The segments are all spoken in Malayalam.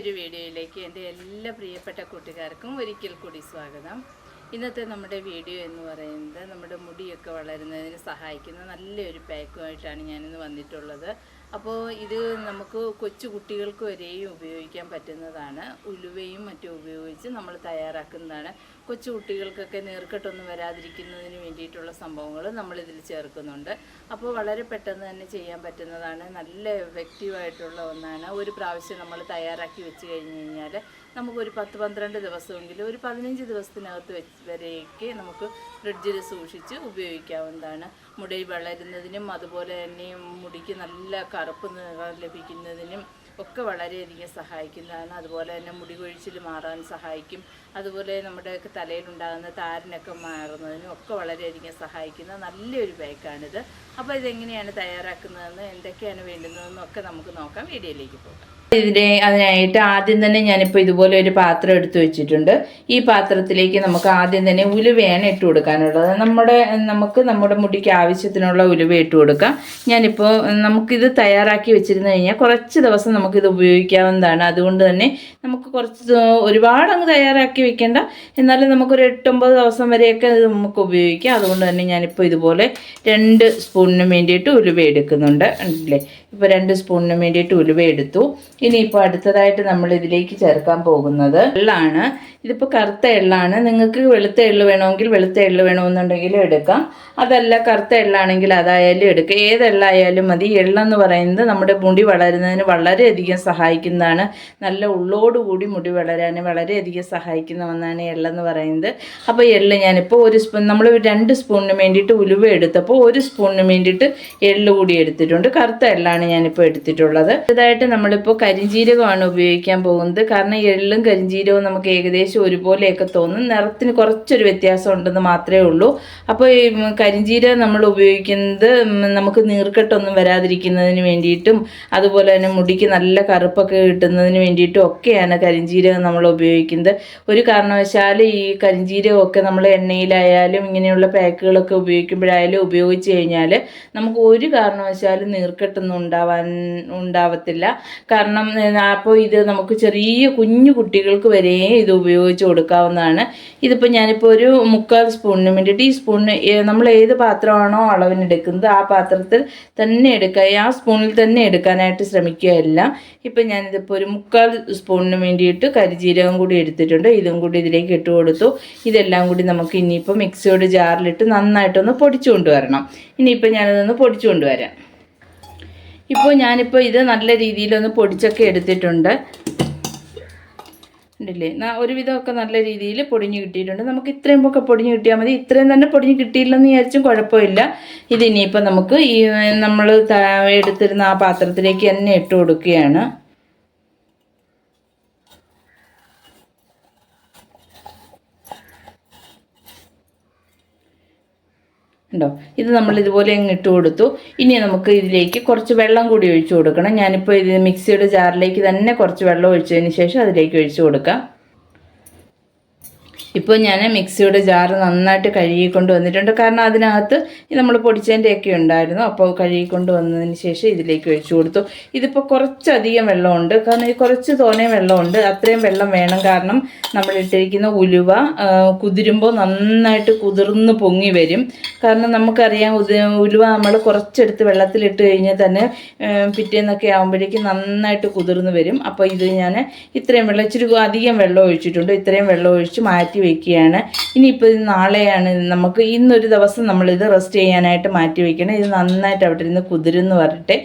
പുതിയൊരു വീഡിയോയിലേക്ക് എന്റെ എല്ലാ പ്രിയപ്പെട്ട കൂട്ടുകാർക്കും ഒരിക്കൽ കൂടി സ്വാഗതം. ഇന്നത്തെ നമ്മുടെ വീഡിയോ എന്ന് പറയുന്നത് നമ്മുടെ മുടിയൊക്കെ വളരുന്നതിന് സഹായിക്കുന്ന നല്ലൊരു പാക്കുമായിട്ടാണ് ഞാനിന്ന് വന്നിട്ടുള്ളത്. അപ്പോൾ ഇത് നമുക്ക് കൊച്ചു കുട്ടികൾക്ക് വരെയും ഉപയോഗിക്കാൻ പറ്റുന്നതാണ്. ഉലുവയും മറ്റും ഉപയോഗിച്ച് നമ്മൾ തയ്യാറാക്കുന്നതാണ്. കൊച്ചു കുട്ടികൾക്കൊക്കെ നീർക്കെട്ടൊന്നും വരാതിരിക്കുന്നതിന് വേണ്ടിയിട്ടുള്ള സംഭവങ്ങൾ നമ്മളിതിൽ ചേർക്കുന്നുണ്ട്. അപ്പോൾ വളരെ പെട്ടെന്ന് തന്നെ ചെയ്യാൻ പറ്റുന്നതാണ്. നല്ല എഫക്റ്റീവായിട്ടുള്ള ഒന്നാണ്. ഒരു പ്രാവശ്യം നമ്മൾ തയ്യാറാക്കി വെച്ച് കഴിഞ്ഞ് കഴിഞ്ഞാൽ നമുക്കൊരു പത്ത് പന്ത്രണ്ട് ദിവസമെങ്കിലും ഒരു പതിനഞ്ച് ദിവസത്തിനകത്ത് വരേക്ക് നമുക്ക് ഫ്രിഡ്ജിൽ സൂക്ഷിച്ച് ഉപയോഗിക്കാവുന്നതാണ്. മുടി വളരുന്നതിനും അതുപോലെ തന്നെ മുടിക്ക് നല്ല കറുപ്പ് നിറം ലഭിക്കുന്നതിനും ഒക്കെ വളരെയധികം സഹായിക്കുന്നതാണ്. അതുപോലെ തന്നെ മുടി കൊഴിച്ചിൽ മാറാൻ സഹായിക്കും. അതുപോലെ നമ്മുടെ തലയിലുണ്ടാകുന്ന താരനൊക്കെ മാറുന്നതിനും ഒക്കെ വളരെയധികം സഹായിക്കുന്ന നല്ലൊരു ബാക്കാണിത് അപ്പോൾ ഇതെങ്ങനെയാണ് തയ്യാറാക്കുന്നതെന്ന് എന്തൊക്കെയാണ് വേണ്ടുന്നതെന്നൊക്കെ നമുക്ക് നോക്കാം. വീഡിയോയിലേക്ക് പോകാം. ഇതിനെ അതിനായിട്ട് ആദ്യം തന്നെ ഞാനിപ്പോൾ ഇതുപോലെ ഒരു പാത്രം എടുത്തു വെച്ചിട്ടുണ്ട്. ഈ പാത്രത്തിലേക്ക് നമുക്ക് ആദ്യം തന്നെ ഉലുവയാണ് ഇട്ട് കൊടുക്കാനുള്ളത്. നമ്മുടെ നമുക്ക് നമ്മുടെ മുടിക്ക് ആവശ്യത്തിനുള്ള ഉലുവ ഇട്ട് കൊടുക്കാം. ഞാനിപ്പോൾ നമുക്കിത് തയ്യാറാക്കി വെച്ചിരുന്നു കഴിഞ്ഞാൽ കുറച്ച് ദിവസം നമുക്കിത് ഉപയോഗിക്കാവുന്നതാണ്. അതുകൊണ്ട് തന്നെ നമുക്ക് കുറച്ച് ഒരുപാട് അങ്ങ് തയ്യാറാക്കി വെക്കേണ്ട. എന്നാലും നമുക്കൊരു എട്ടൊമ്പത് ദിവസം വരെയൊക്കെ ഇത് നമുക്ക് ഉപയോഗിക്കാം. അതുകൊണ്ട് തന്നെ ഞാനിപ്പോൾ ഇതുപോലെ രണ്ട് സ്പൂണിന് വേണ്ടിയിട്ട് ഉലുവ എടുക്കുന്നുണ്ട്. ഉണ്ടല്ലേ ഇപ്പോൾ രണ്ട് സ്പൂണിന് വേണ്ടിയിട്ട് ഉലുവ എടുത്തു. ഇനി ഇനിയിപ്പോൾ അടുത്തതായിട്ട് നമ്മൾ ഇതിലേക്ക് ചേർക്കാൻ പോകുന്നത് എള്ളാണ് ഇതിപ്പോൾ കറുത്ത എള്ളാണ്. നിങ്ങൾക്ക് വെളുത്ത എള്ള് വേണമെങ്കിൽ വെളുത്ത എള്ള് വേണമെന്നുണ്ടെങ്കിലും എടുക്കാം. അതല്ല കറുത്ത എള്ളാണെങ്കിൽ അതായാലും എടുക്കുക ഏത് എള്ളായാലും മതി. എള്ളെന്ന് പറയുന്നത് നമ്മുടെ മുടി വളരുന്നതിന് വളരെയധികം സഹായിക്കുന്നതാണ്. നല്ല ഉള്ളോടുകൂടി മുടി വളരാൻ വളരെയധികം സഹായിക്കുന്ന ഒന്നാണ് എള്ളെന്ന് പറയുന്നത്. അപ്പോൾ എള്ള് ഞാനിപ്പോൾ ഒരു സ്പൂൺ നമ്മൾ രണ്ട് സ്പൂണിന് വേണ്ടിയിട്ട് ഉലുവ എടുത്തപ്പോൾ ഒരു സ്പൂണിന് വേണ്ടിയിട്ട് എള്ള് കൂടി എടുത്തിട്ടുണ്ട്. കറുത്ത എള്ളാണ് ഞാനിപ്പോൾ എടുത്തിട്ടുള്ളത്. ഇതായിട്ട് നമ്മളിപ്പോൾ കരിഞ്ജീരകമാണ് ഉപയോഗിക്കാൻ പോകുന്നത്. കാരണം എള്ളും കരിഞ്ജീരകവും നമുക്ക് ഏകദേശം ഒരുപോലെയൊക്കെ തോന്നും. നിറത്തിന് കുറച്ചൊരു വ്യത്യാസം ഉണ്ടെന്ന് മാത്രമേ ഉള്ളൂ. അപ്പോൾ ഈ കരിഞ്ജീരകം നമ്മൾ ഉപയോഗിക്കുന്നത് നമുക്ക് നീർക്കെട്ടൊന്നും വരാതിരിക്കുന്നതിന് വേണ്ടിയിട്ടും അതുപോലെ തന്നെ മുടിക്ക് നല്ല കറുപ്പൊക്കെ കിട്ടുന്നതിന് വേണ്ടിയിട്ടും ഒക്കെയാണ് കരിഞ്ജീരകം നമ്മൾ ഉപയോഗിക്കുന്നത്. ഒരു കാരണവശാൽ ഈ കരിഞ്ജീരകമൊക്കെ നമ്മൾ എണ്ണയിലായാലും ഇങ്ങനെയുള്ള പാക്കുകളൊക്കെ ഉപയോഗിക്കുമ്പോഴായാലും ഉപയോഗിച്ച് കഴിഞ്ഞാൽ നമുക്ക് ഒരു കാരണവശാലും നീർക്കെട്ടൊന്നും ഉണ്ടാവാൻ ഉണ്ടാവത്തില്ല. കാരണം അപ്പോൾ ഇത് നമുക്ക് ചെറിയ കുഞ്ഞു കുട്ടികൾക്ക് വരെ ഇത് ഉപയോഗിച്ച് കൊടുക്കാവുന്നതാണ്. ഇതിപ്പോൾ ഞാനിപ്പോൾ ഒരു മുക്കാൽ സ്പൂണിന് വേണ്ടി ടീസ്പൂണിന് സ്പൂണിന് നമ്മൾ ഏത് പാത്രമാണോ അളവിനെടുക്കുന്നത് ആ പാത്രത്തിൽ തന്നെ എടുക്കുക ആ സ്പൂണിൽ തന്നെ എടുക്കാനായിട്ട് ശ്രമിക്കുക എല്ലാം. ഇപ്പം ഞാനിതിപ്പോൾ ഒരു മുക്കാൽ സ്പൂണിന് വേണ്ടിയിട്ട് കരിജീരകം കൂടി എടുത്തിട്ടുണ്ട്. ഇതും കൂടി ഇതിലേക്ക് ഇട്ട് കൊടുത്തു. ഇതെല്ലാം കൂടി നമുക്ക് ഇനിയിപ്പോൾ മിക്സിയോട് ജാറിലിട്ട് നന്നായിട്ടൊന്ന് പൊടിച്ചു കൊണ്ടുവരണം ഇനിയിപ്പോൾ ഞാനതൊന്ന് പൊടിച്ചു കൊണ്ടുവരാം ഇപ്പോൾ ഞാനിപ്പോൾ ഇത് നല്ല രീതിയിലൊന്ന് പൊടിച്ചൊക്കെ എടുത്തിട്ടുണ്ട്. ഉണ്ടല്ലേ ഒരുവിധമൊക്കെ നല്ല രീതിയിൽ പൊടിഞ്ഞ് കിട്ടിയിട്ടുണ്ട്. നമുക്ക് ഇത്രയും ഒക്കെ പൊടിഞ്ഞ് കിട്ടിയാൽ മതി. ഇത്രയും തന്നെ പൊടിഞ്ഞ് കിട്ടിയില്ലെന്ന് വിചാരിച്ചും കുഴപ്പമില്ല. ഇതിനിയിപ്പോൾ നമുക്ക് ഈ നമ്മൾ എടുത്തിരുന്ന ആ പാത്രത്തിലേക്ക് തന്നെ ഇട്ട് കൊടുക്കുകയാണ്. ഉണ്ടോ? ഇത് നമ്മൾ ഇതുപോലെ അങ്ങ് ഇട്ട് കൊടുത്തു. ഇനി നമുക്ക് ഇതിലേക്ക് കുറച്ച് വെള്ളം കൂടി ഒഴിച്ചു കൊടുക്കണം. ഞാനിപ്പോൾ ഇത് മിക്സിയുടെ ജാറിലേക്ക് തന്നെ കുറച്ച് വെള്ളം ഒഴിച്ചതിന് ശേഷം അതിലേക്ക് ഒഴിച്ചു കൊടുക്കാം. ഇപ്പോൾ ഞാൻ മിക്സിയുടെ ജാറ് നന്നായിട്ട് കഴുകിക്കൊണ്ട് വന്നിട്ടുണ്ട്. കാരണം അതിനകത്ത് നമ്മൾ പൊടിച്ചതിന്റെ ഒക്കെ ഉണ്ടായിരുന്നു അപ്പോൾ കഴുകിക്കൊണ്ട് വന്നതിന് ശേഷം ഇതിലേക്ക് ഒഴിച്ചു കൊടുത്തു. ഇതിപ്പോൾ കുറച്ചധികം വെള്ളമുണ്ട്. കാരണം ഈ കുറച്ച് തോനെ വെള്ളമുണ്ട്. അത്രയും വെള്ളം വേണം. കാരണം നമ്മൾ ഇട്ടിരിക്കുന്ന ഉലുവ കുതിരുമ്പോൾ നന്നായിട്ട് കുതിർന്ന് പൊങ്ങി വരും. കാരണം നമുക്കറിയാം ഉലുവ നമ്മൾ കുറച്ചെടുത്ത് വെള്ളത്തിലിട്ട് കഴിഞ്ഞാൽ തന്നെ പിറ്റേന്നൊക്കെ ആകുമ്പോഴേക്കും നന്നായിട്ട് കുതിർന്ന് വരും. അപ്പോൾ ഇത് ഞാൻ ഇത്രയും വെള്ളം ഇച്ചിരി അധികം വെള്ളം ഒഴിച്ചിട്ടുണ്ട്. ഇത്രയും വെള്ളം ഒഴിച്ച് മാറ്റി വയ്ക്കുകയാണ് ഇനിയിപ്പോൾ ഇത് നാളെയാണ്. നമുക്ക് ഇന്നൊരു ദിവസം നമ്മളിത് റെസ്റ്റ് ചെയ്യാനായിട്ട് മാറ്റി വയ്ക്കണം ഇത് നന്നായിട്ട് അവിടെ ഇരുന്ന് കുതിരുന്ന് പറഞ്ഞിട്ട്.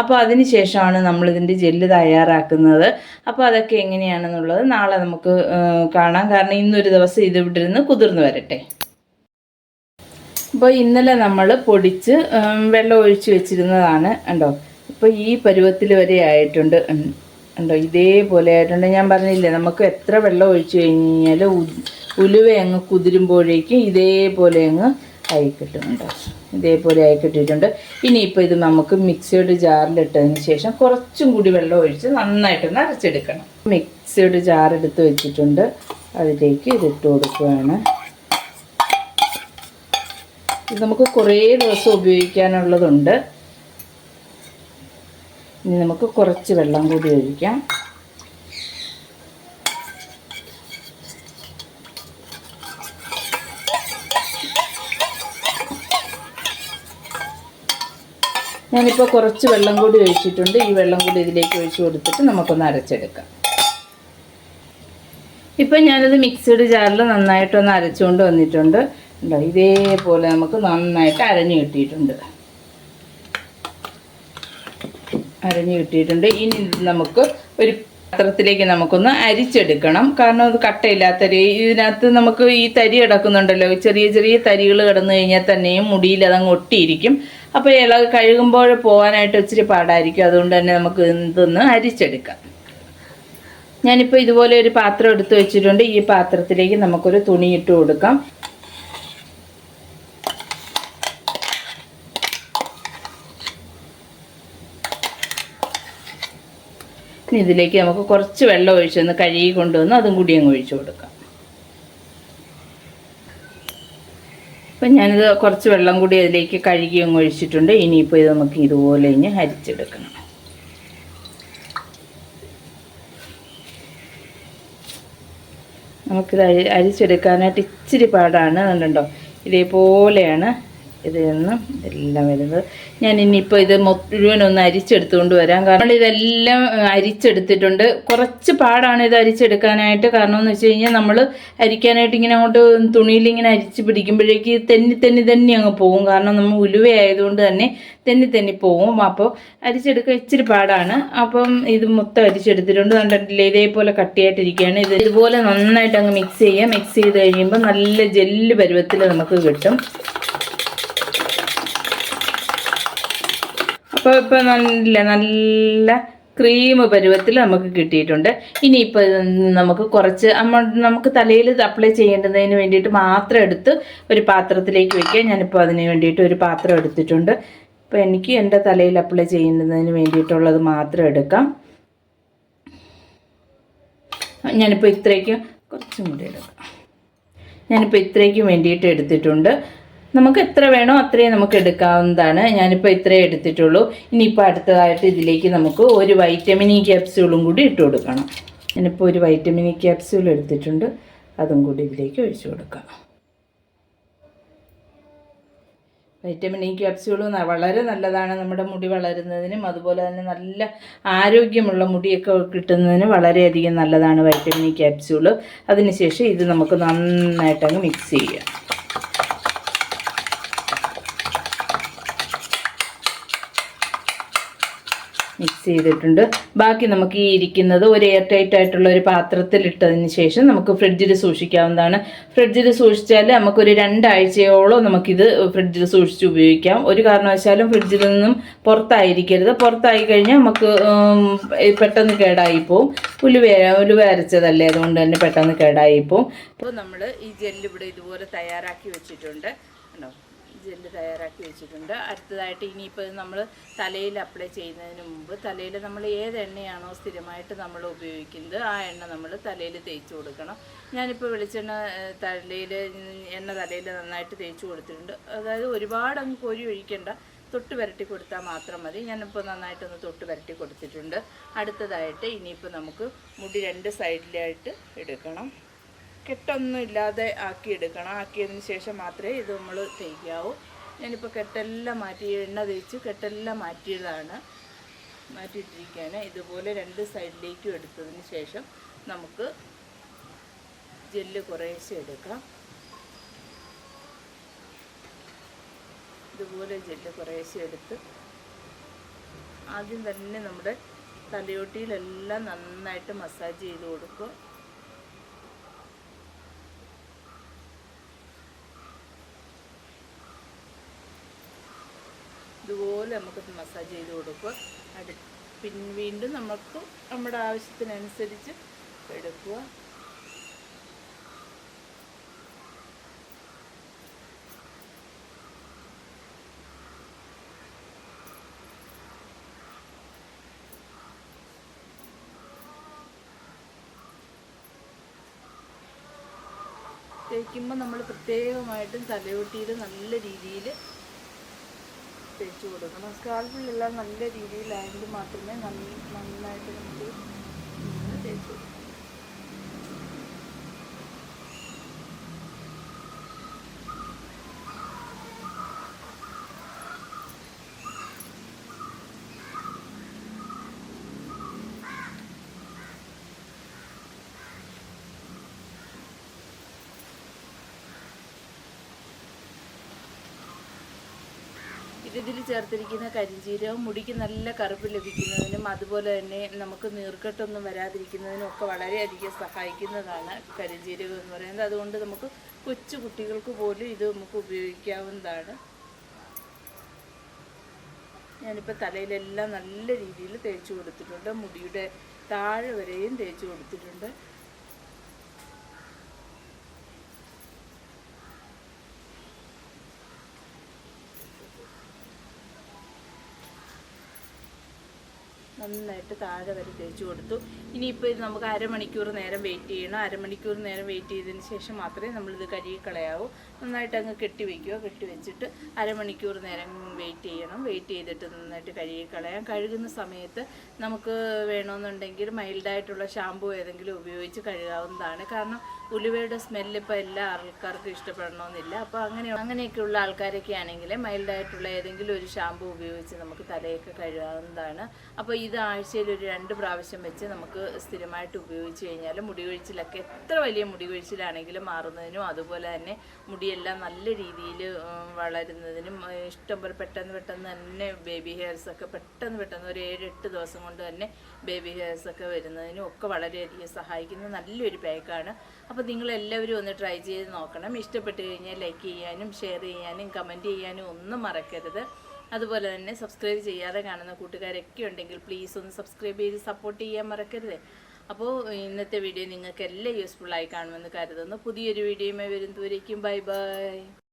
അപ്പോൾ അതിന് ശേഷമാണ് നമ്മളിതിന്റെ ജെല്ല് തയ്യാറാക്കുന്നത്. അപ്പോൾ അതൊക്കെ എങ്ങനെയാണെന്നുള്ളത് നാളെ നമുക്ക് കാണാം. കാരണം ഇന്നൊരു ദിവസം ഇത് ഇവിടെ ഇരുന്ന് കുതിർന്ന് വരട്ടെ. അപ്പോൾ ഇന്നലെ നമ്മൾ പൊടിച്ച് വെള്ളം ഒഴിച്ച് വെച്ചിരുന്നതാണ് ഉണ്ടോ ഇപ്പോൾ ഈ പരുവത്തിൽ വരെ ആയിട്ടുണ്ട്. ഉണ്ടോ ഇതേപോലെ ആയിട്ടുണ്ട്. ഞാൻ പറഞ്ഞില്ലേ നമുക്ക് എത്ര വെള്ളം ഒഴിച്ചു കഴിഞ്ഞ് കഴിഞ്ഞാൽ ഉലുവ അങ്ങ് കുതിരുമ്പോഴേക്കും ഇതേപോലെ അങ്ങ് ആയി കിട്ടുന്നുണ്ട്. ഇതേപോലെ ആയി കിട്ടിയിട്ടുണ്ട്. ഇനിയിപ്പോൾ ഇത് നമുക്ക് മിക്സിയുടെ ജാറിലിട്ടതിന് ശേഷം കുറച്ചും കൂടി വെള്ളം ഒഴിച്ച് നന്നായിട്ടൊന്ന് അരച്ചെടുക്കണം. മിക്സിയുടെ ജാറെടുത്ത് വെച്ചിട്ടുണ്ട്. അതിലേക്ക് ഇതിട്ട് കൊടുക്കുകയാണ്. ഇത് നമുക്ക് കുറേ ദിവസം ഉപയോഗിക്കാനുള്ളതുണ്ട്. ഇനി നമുക്ക് കുറച്ച് വെള്ളം കൂടി ഒഴിക്കാം. ഞാനിപ്പോൾ കുറച്ച് വെള്ളം കൂടി ഒഴിച്ചിട്ടുണ്ട്. ഈ വെള്ളം കൂടി ഇതിലേക്ക് ഒഴിച്ചു കൊടുത്തിട്ട് നമുക്കൊന്ന് അരച്ചെടുക്കാം. ഇപ്പം ഞാനത് മിക്സഡ് ജാറിൽ നന്നായിട്ടൊന്ന് അരച്ചുകൊണ്ട് വന്നിട്ടുണ്ട്. ഉണ്ടോ ഇതേപോലെ നമുക്ക് നന്നായിട്ട് അരഞ്ഞു കിട്ടിയിട്ടുണ്ട്. അരഞ്ഞു കിട്ടിയിട്ടുണ്ട്. ഇനി നമുക്ക് ഒരു പാത്രത്തിലേക്ക് നമുക്കൊന്ന് അരിച്ചെടുക്കണം. കാരണം അത് കട്ടയില്ലാത്ത ഇതിനകത്ത് നമുക്ക് ഈ തരി കിടക്കുന്നുണ്ടല്ലോ. ചെറിയ ചെറിയ തരികൾ കിടന്നു കഴിഞ്ഞാൽ തന്നെയും മുടിയിൽ അതങ്ങ് ഒട്ടിയിരിക്കും. അപ്പോൾ ഇല കഴുകുമ്പോൾ പോകാനായിട്ട് ഇച്ചിരി പാടായിരിക്കും. അതുകൊണ്ട് തന്നെ നമുക്ക് ഇതൊന്ന് അരിച്ചെടുക്കാം. ഞാനിപ്പോൾ ഇതുപോലെ ഒരു പാത്രം എടുത്ത് വെച്ചിട്ടുണ്ട്. ഈ പാത്രത്തിലേക്ക് നമുക്കൊരു തുണി ഇട്ട് കൊടുക്കാം. ഇതിലേക്ക് നമുക്ക് കുറച്ച് വെള്ളം ഒഴിച്ചൊന്ന് കഴുകി കൊണ്ടുവന്ന് അതും കൂടി അങ്ങ് ഒഴിച്ചു കൊടുക്കാം. അപ്പം ഞാനിത് കുറച്ച് വെള്ളം കൂടി അതിലേക്ക് കഴുകി അങ്ങ് ഒഴിച്ചിട്ടുണ്ട്. ഇനിയിപ്പോൾ ഇത് നമുക്ക് ഇതുപോലെ ഇനി അരിച്ചെടുക്കണം. നമുക്കിത് അരി അരിച്ചെടുക്കാനായിട്ട് ഇച്ചിരി പാടാണ്. കണ്ടോ? ഇതേപോലെയാണ് ഇതിൽ നിന്നും ഇതെല്ലാം വരുന്നത്. ഞാൻ ഇനിയിപ്പോൾ ഇത് മുഴുവനൊന്ന് അരിച്ചെടുത്തുകൊണ്ട് വരാം. കാരണം ഇതെല്ലാം അരിച്ചെടുത്തിട്ടുണ്ട്. കുറച്ച് പാടാണ് ഇത് അരിച്ചെടുക്കാനായിട്ട്. കാരണം എന്ന് വെച്ച് കഴിഞ്ഞാൽ നമ്മൾ അരിക്കാനായിട്ട് ഇങ്ങനെ അങ്ങോട്ട് തുണിയിൽ ഇങ്ങനെ അരിച്ച് പിടിക്കുമ്പോഴേക്ക് തെന്നി തെന്നി തന്നെ അങ്ങ് പോകും. കാരണം നമ്മൾ ഉലുവയായതുകൊണ്ട് തന്നെ തെന്നി തെന്നി പോകും. അപ്പോൾ അരിച്ചെടുക്കാൻ ഇച്ചിരി പാടാണ്. അപ്പം ഇത് മൊത്തം അരിച്ചെടുത്തിട്ടുണ്ട്. കണ്ടിട്ടില്ലേ ഇതേപോലെ കട്ടിയായിട്ടിരിക്കുകയാണ്. ഇത് ഇതുപോലെ നന്നായിട്ട് അങ്ങ് മിക്സ് ചെയ്യുക മിക്സ് ചെയ്ത് കഴിയുമ്പോൾ നല്ല ജെല്ല് പരുവത്തിൽ നമുക്ക് കിട്ടും. അപ്പോൾ ഇപ്പോൾ നല്ല നല്ല ക്രീം പരുവത്തിൽ നമുക്ക് കിട്ടിയിട്ടുണ്ട്. ഇനിയിപ്പോൾ നമുക്ക് കുറച്ച് നമ്മൾ നമുക്ക് തലയിൽ അപ്ലൈ ചെയ്യേണ്ടതിന് വേണ്ടിയിട്ട് മാത്രം എടുത്ത് ഒരു പാത്രത്തിലേക്ക് വെക്കാം ഞാനിപ്പോൾ അതിന് വേണ്ടിയിട്ട് ഒരു പാത്രം എടുത്തിട്ടുണ്ട്. അപ്പോൾ എനിക്ക് എന്റെ തലയിൽ അപ്ലൈ ചെയ്യുന്നതിന് വേണ്ടിയിട്ടുള്ളത് മാത്രം എടുക്കാം. ഞാനിപ്പോൾ ഇത്രയ്ക്കും കുറച്ചും കൂടി എടുക്കാം. ഞാനിപ്പോൾ ഇത്രയ്ക്കും വേണ്ടിയിട്ട് എടുത്തിട്ടുണ്ട്. നമുക്ക് എത്ര വേണോ അത്രയും നമുക്ക് എടുക്കാവുന്നതാണ്. ഞാനിപ്പോൾ ഇത്രയും എടുത്തിട്ടുള്ളൂ. ഇനിയിപ്പോൾ അടുത്തതായിട്ട് ഇതിലേക്ക് നമുക്ക് ഒരു വൈറ്റമിൻ ഇ ക്യാപ്സ്യൂളും കൂടി ഇട്ട് കൊടുക്കണം. ഞാനിപ്പോൾ ഒരു വൈറ്റമിൻ ഇ ക്യാപ്സ്യൂൾ എടുത്തിട്ടുണ്ട്. അതും കൂടി ഇതിലേക്ക് ഒഴിച്ചു കൊടുക്കാം വൈറ്റമിൻ ഇ ക്യാപ്സ്യൂൾ വളരെ നല്ലതാണ് നമ്മുടെ മുടി വളരുന്നതിനും അതുപോലെ തന്നെ നല്ല ആരോഗ്യമുള്ള മുടിയൊക്കെ കിട്ടുന്നതിന് വളരെയധികം നല്ലതാണ് വൈറ്റമിൻ ഇ ക്യാപ്സ്യൂൾ അതിനുശേഷം ഇത് നമുക്ക് നന്നായിട്ടങ്ങ് മിക്സ് ചെയ്യാം. മിക്സ് ചെയ്തിട്ടുണ്ട്. ബാക്കി നമുക്ക് ഈ ഇരിക്കുന്നത് ഒരു എയർ ടൈറ്റ് ആയിട്ടുള്ള ഒരു പാത്രത്തിൽ ഇട്ടതിന് ശേഷം നമുക്ക് ഫ്രിഡ്ജിൽ സൂക്ഷിക്കാവുന്നതാണ്. ഫ്രിഡ്ജിൽ സൂക്ഷിച്ചാൽ നമുക്കൊരു രണ്ടാഴ്ചയോളം നമുക്കിത് ഫ്രിഡ്ജിൽ സൂക്ഷിച്ച് ഉപയോഗിക്കാം. ഒരു കാരണവശാലും ഫ്രിഡ്ജിൽ നിന്നും പുറത്തായിരിക്കരുത്. പുറത്തായി കഴിഞ്ഞാൽ നമുക്ക് പെട്ടെന്ന് കേടായി പോവും. ഉലുവ ഉലുവ അരച്ചതല്ലേ? അതുകൊണ്ട് തന്നെ പെട്ടെന്ന് കേടായി പോവും. അപ്പോൾ നമ്മൾ ഈ ജെല്ല് ഇവിടെ ഇതുപോലെ തയ്യാറാക്കി വെച്ചിട്ടുണ്ട്. കണ്ടോ? ജെല്ല് തയ്യാറാക്കി വെച്ചിട്ടുണ്ട്. അടുത്തതായിട്ട് ഇനിയിപ്പോൾ നമ്മൾ തലയിൽ അപ്ലൈ ചെയ്യുന്നതിന് മുമ്പ് തലയിൽ നമ്മൾ ഏത് എണ്ണയാണോ സ്ഥിരമായിട്ട് നമ്മൾ ഉപയോഗിക്കുന്നത് ആ എണ്ണ നമ്മൾ തലയിൽ തേച്ച് കൊടുക്കണം. ഞാനിപ്പോൾ വെളിച്ചെണ്ണ തലയിൽ എണ്ണ തലയിൽ നന്നായിട്ട് തേച്ച് കൊടുത്തിട്ടുണ്ട്. അതായത് ഒരുപാട് അങ്ങ് കോരി ഒഴിക്കേണ്ട തൊട്ട് വരട്ടി കൊടുത്താൽ മാത്രം മതി. ഞാനിപ്പോൾ നന്നായിട്ടൊന്ന് തൊട്ട് വരട്ടി കൊടുത്തിട്ടുണ്ട്. അടുത്തതായിട്ട് ഇനിയിപ്പോൾ നമുക്ക് മുടി രണ്ട് സൈഡിലായിട്ട് എടുക്കണം. കെട്ടൊന്നും ഇല്ലാതെ ആക്കി എടുക്കണം ആക്കിയതിന് ശേഷം മാത്രമേ ഇത് നമ്മൾ തേക്കാവൂ. ഞാനിപ്പോൾ കെട്ടെല്ലാം മാറ്റി എണ്ണ തേച്ച് കെട്ടെല്ലാം മാറ്റിയതാണ്. മാറ്റിയിട്ടിരിക്കുകയാണ് ഇതുപോലെ രണ്ട് സൈഡിലേക്കും എടുത്തതിന് ശേഷം നമുക്ക് ജെല്ല് കുറേശ്ശെ എടുക്കാം. ഇതുപോലെ ജെല്ല് കുറേശ്ശെ എടുത്ത് ആദ്യം തന്നെ നമ്മുടെ തലയോട്ടിയിലെല്ലാം നന്നായിട്ട് മസാജ് ചെയ്ത് കൊടുക്കുക. ഇതുപോലെ നമുക്ക് മസാജ് ചെയ്ത് കൊടുക്കുക. അടു പിൻ വീണ്ടും നമുക്ക് നമ്മുടെ ആവശ്യത്തിനനുസരിച്ച് എടുക്കുക. തേക്കുമ്പോൾ നമ്മൾ പ്രത്യേകമായിട്ടും തലയോട്ടിയിൽ നല്ല രീതിയിൽ തേച്ച് കൊടുക്കണം. സ്കാൽപ്പിലെല്ലാം നല്ല രീതിയിലായെങ്കിൽ മാത്രമേ നന്ന- നന്നായിട്ട് നമുക്ക് തേച്ച് കൊടുക്കാം. ഇതിൽ ചേർത്തിരിക്കുന്ന കരിഞ്ചീരകം മുടിക്ക് നല്ല കറുപ്പ് ലഭിക്കുന്നതിനും അതുപോലെ തന്നെ നമുക്ക് നീർക്കെട്ടൊന്നും വരാതിരിക്കുന്നതിനും ഒക്കെ വളരെയധികം സഹായിക്കുന്നതാണ് കരിഞ്ചീരകം എന്ന് പറയുന്നത്. അതുകൊണ്ട് നമുക്ക് കൊച്ചു കുട്ടികൾക്ക് പോലും ഇത് നമുക്ക് ഉപയോഗിക്കാവുന്നതാണ്. ഞാനിപ്പോൾ തലയിലെല്ലാം നല്ല രീതിയിൽ തേച്ച് കൊടുത്തിട്ടുണ്ട്. മുടിയുടെ താഴെ വരെയും തേച്ച് കൊടുത്തിട്ടുണ്ട്. നന്നായിട്ട് താഴെ വരെ തേച്ച് കൊടുത്തു. ഇനിയിപ്പോൾ ഇത് നമുക്ക് അരമണിക്കൂർ നേരം വെയിറ്റ് ചെയ്യണം. അരമണിക്കൂർ നേരം വെയിറ്റ് ചെയ്തതിന് ശേഷം മാത്രമേ നമ്മളിത് കഴുകി കളയാവൂ. നന്നായിട്ട് അങ്ങ് കെട്ടി വയ്ക്കുക കെട്ടി വെച്ചിട്ട് അരമണിക്കൂർ നേരം വെയിറ്റ് ചെയ്യണം. വെയിറ്റ് ചെയ്തിട്ട് നന്നായിട്ട് കഴുകി കളയാം. കഴുകുന്ന സമയത്ത് നമുക്ക് വേണമെന്നുണ്ടെങ്കിൽ മൈൽഡായിട്ടുള്ള ഷാമ്പു ഏതെങ്കിലും ഉപയോഗിച്ച് കഴുകാവുന്നതാണ്. കാരണം ഉലുവയുടെ സ്മെല്ല് ഇപ്പോൾ എല്ലാ ആൾക്കാർക്കും ഇഷ്ടപ്പെടണമെന്നില്ല അപ്പോൾ അങ്ങനെ അങ്ങനെയൊക്കെയുള്ള ആൾക്കാരൊക്കെ ആണെങ്കിൽ മൈൽഡായിട്ടുള്ള ഏതെങ്കിലും ഒരു ഷാമ്പു ഉപയോഗിച്ച് നമുക്ക് തലയൊക്കെ കഴുകാവുന്നതാണ്. അപ്പോൾ ഇത് ആഴ്ചയിൽ ഒരു രണ്ട് പ്രാവശ്യം വെച്ച് നമുക്ക് സ്ഥിരമായിട്ട് ഉപയോഗിച്ച് കഴിഞ്ഞാൽ മുടി കൊഴിച്ചിലൊക്കെ എത്ര വലിയ മുടി കൊഴിച്ചിലാണെങ്കിലും മാറുന്നതിനും അതുപോലെ തന്നെ മുടിയെല്ലാം നല്ല രീതിയിൽ വളരുന്നതിനും ഇഷ്ടം പോലെ പെട്ടെന്ന് പെട്ടെന്ന് തന്നെ ബേബി ഹെയർസ് ഒക്കെ പെട്ടെന്ന് പെട്ടെന്ന് ഒരു ഏഴ് എട്ട് ദിവസം കൊണ്ട് തന്നെ ബേബി ഹെയർസ് ഒക്കെ വരുന്നതിനും ഒക്കെ വളരെയധികം സഹായിക്കുന്ന നല്ലൊരു പാക്കാണ് അപ്പോൾ നിങ്ങൾ എല്ലാവരും ഒന്ന് ട്രൈ ചെയ്ത് നോക്കണം. ഇഷ്ടപ്പെട്ട് കഴിഞ്ഞാൽ ലൈക്ക് ചെയ്യാനും ഷെയർ ചെയ്യാനും കമന്റ് ചെയ്യാനും ഒന്നും മറക്കരുത്. അതുപോലെ തന്നെ സബ്സ്ക്രൈബ് ചെയ്യാതെ കാണുന്ന കൂട്ടുകാരൊക്കെ ഉണ്ടെങ്കിൽ പ്ലീസ് ഒന്ന് സബ്സ്ക്രൈബ് ചെയ്ത് സപ്പോർട്ട് ചെയ്യാൻ മറക്കരുത്. അപ്പോൾ ഇന്നത്തെ വീഡിയോ നിങ്ങൾക്ക് എല്ലാം യൂസ്ഫുള്ളായി കാണുമെന്ന് കരുതുന്നു. പുതിയൊരു വീഡിയോയുമായി വരുന്നതുവരേക്കും. Bye bye